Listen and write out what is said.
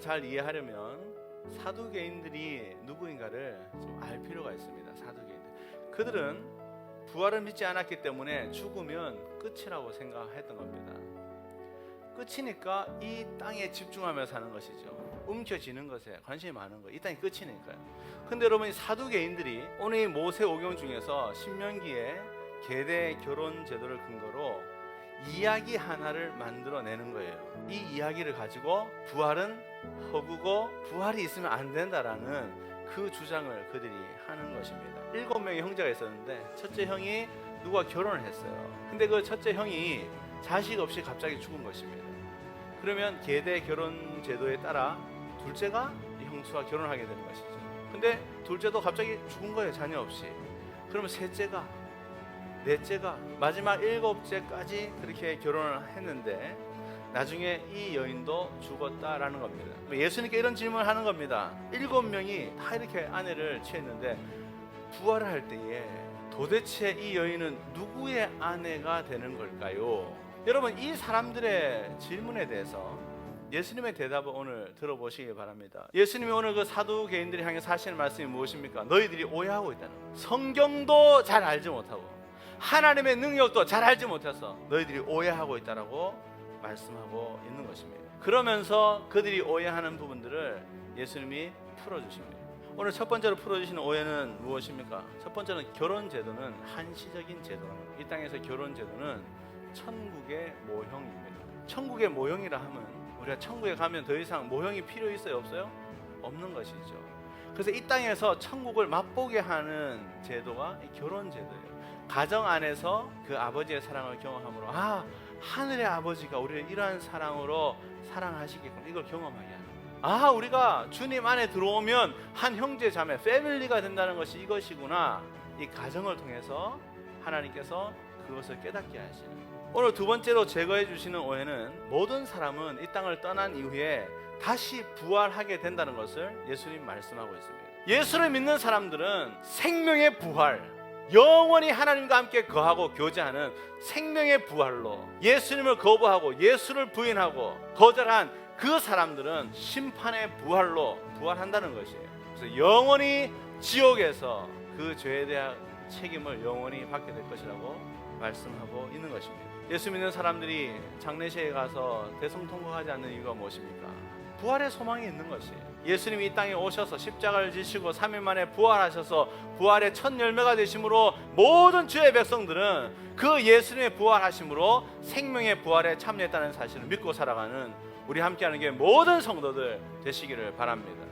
예수님을 잘 이해하려면 사두개인들이 누구인가를 좀 알 필요가 있습니다. 사두개인들. 그들은 부활을 믿지 않았기 때문에 죽으면 끝이라고 생각했던 겁니다. 끝이니까 이 땅에 집중하며 사는 것이죠. 움켜쥐는 것에 관심이 많은 거. 이 땅이 끝이니까요. 근데 여러분 이 사두개인들이 오늘 이 모세 오경 중에서 신명기에 계대 결혼 제도를 근거로 이야기 하나를 만들어내는 거예요. 이 이야기를 가지고 부활은 허구고 부활이 있으면 안 된다라는 그 주장을 그들이 하는 것입니다. 일곱 명의 형제가 있었는데 첫째 형이 누가 결혼을 했어요. 근데 그 첫째 형이 자식 없이 갑자기 죽은 것입니다. 그러면 계대 결혼 제도에 따라 둘째가 이 형수와 결혼하게 되는 것이죠. 근데 둘째도 갑자기 죽은 거예요, 자녀 없이. 그러면 셋째가 넷째가 마지막 일곱째까지 그렇게 결혼을 했는데 나중에 이 여인도 죽었다라는 겁니다. 예수님께 이런 질문을 하는 겁니다. 일곱 명이 다 이렇게 아내를 취했는데 부활을 할 때에 도대체 이 여인은 누구의 아내가 되는 걸까요? 여러분 이 사람들의 질문에 대해서 예수님의 대답을 오늘 들어보시기 바랍니다. 예수님이 오늘 그 사두개인들이 향해 하시는 말씀이 무엇입니까? 너희들이 오해하고 있다는. 성경도 잘 알지 못하고 하나님의 능력도 잘 알지 못해서 너희들이 오해하고 있다라고 말씀하고 있는 것입니다. 그러면서 그들이 오해하는 부분들을 예수님이 풀어주십니다. 오늘 첫 번째로 풀어주시는 오해는 무엇입니까? 첫 번째는 결혼 제도는 한시적인 제도입니다. 이 땅에서 결혼 제도는 천국의 모형입니다. 천국의 모형이라 하면 우리가 천국에 가면 더 이상 모형이 필요 있어요 없어요? 없는 것이죠. 그래서 이 땅에서 천국을 맛보게 하는 제도가 이 결혼 제도예요. 가정 안에서 그 아버지의 사랑을 경험함으로 아 하늘의 아버지가 우리를 이러한 사랑으로 사랑하시겠구나 이걸 경험하게 하는. 아 우리가 주님 안에 들어오면 한 형제 자매 패밀리가 된다는 것이 이것이구나 이 가정을 통해서 하나님께서 그것을 깨닫게 하시는. 오늘 두 번째로 제거해 주시는 오해는 모든 사람은 이 땅을 떠난 이후에 다시 부활하게 된다는 것을 예수님 말씀하고 있습니다. 예수를 믿는 사람들은 생명의 부활, 영원히 하나님과 함께 거하고 교제하는 생명의 부활로 예수님을 거부하고 예수를 부인하고 거절한 그 사람들은 심판의 부활로 부활한다는 것이에요. 그래서 영원히 지옥에서 그 죄에 대한 책임을 영원히 받게 될 것이라고 말씀하고 있는 것입니다. 예수 믿는 사람들이 장례식에 가서 대성 통곡하지 않는 이유가 무엇입니까? 부활의 소망이 있는 것이에요. 예수님이 이 땅에 오셔서 십자가를 지시고 3일 만에 부활하셔서 부활의 첫 열매가 되심으로 모든 주의 백성들은 그 예수님의 부활하심으로 생명의 부활에 참여했다는 사실을 믿고 살아가는 우리 함께하는 게 모든 성도들 되시기를 바랍니다.